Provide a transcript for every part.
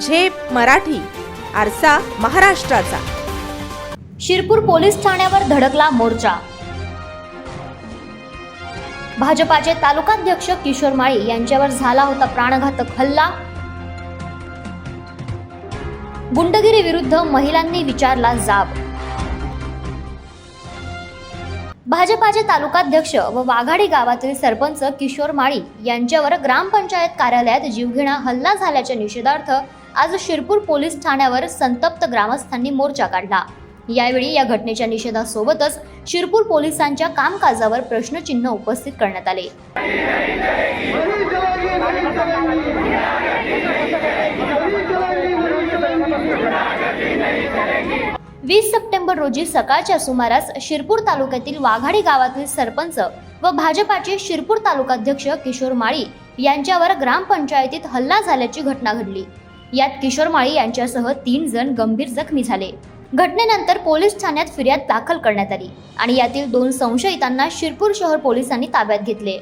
झेप मराठी आरसा महाराष्ट्राचा. शिरपूर पोलीस ठाण्यावर धडकला मोर्चा. भाजपाचे तालुकाध्यक्ष किशोर माळी यांच्यावर झाला होता प्राणघातक हल्ला. गुंडगिरी विरुद्ध महिलांनी विचारला जाब. भाजपाचे तालुकाध्यक्ष व वाघाडी गावातील सरपंच किशोर माळी यांच्यावर ग्रामपंचायत कार्यालयात जीवघेणा हल्ला झाल्याच्या निषेधार्थ आज शिरपूर पोलीस ठाण्यावर संतप्त ग्रामस्थांनी मोर्चा काढला. यावेळी या घटनेच्या निषेधासोबतच शिरपूर पोलिसांच्या कामकाजावर प्रश्नचिन्ह उपस्थित करण्यात आले. वीस सप्टेंबर रोजी सकाळच्या सुमारास शिरपूर तालुक्यातील वाघाडी गावातील सरपंच व भाजपाचे शिरपूर तालुकाध्यक्ष किशोर माळी यांच्यावर ग्रामपंचायतीत हल्ला झाल्याची घटना घडली. यात किशोर माळी यांच्यासह तीन जण गंभीर जखमी झाले. घटनेनंतर पोलीस ठाण्यात फिर्याद दाखल करण्यात आली आणि यातील दोन संशयितांना शिरपूर शहर पोलिसांनी ताब्यात घेतले.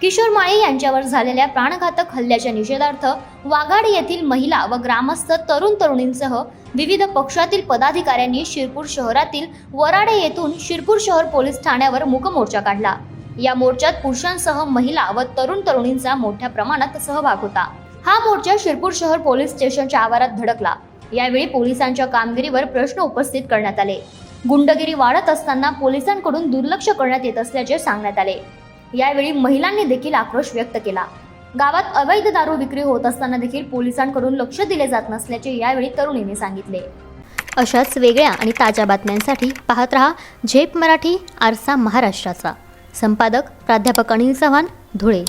किशोर माळी यांच्यावर झालेल्या प्राणघातक हल्ल्याच्या निषेधार्थ वाघाड येथील महिला व ग्रामस्थ तरुण तरुणींसह विविध पक्षातील पदाधिकाऱ्यांनी शिरपूर शहरातील वराडे येथून शिरपूर शहर पोलीस ठाण्यावर मूकमोर्चा काढला. या मोर्चात पुरुषांसह महिला व तरुण तरुणींचा मोठ्या प्रमाणात सहभाग होता. हा मोर्चा शिरपूर शहर पोलीस स्टेशनच्या आवारात धडकला. यावेळी पोलिसांच्या कामगिरीवर प्रश्न उपस्थित करण्यात आले. गुंडगिरी वाढत असताना पोलिसांकडून दुर्लक्ष करण्यात येत असल्याचे सांगण्यात आले. यावेळी महिलांनी देखील आक्रोश व्यक्त केला. गावात अवैध दारू विक्री होत असताना देखील पोलिसांकडून लक्ष दिले जात नसल्याचे यावेळी तरुणीने सांगितले. अशाच वेगळ्या आणि ताज्या बातम्यांसाठी पाहत रहा झेप मराठी आरसा महाराष्ट्राचा. संपादक प्राध्यापक अनिल चव्हाण धुळे.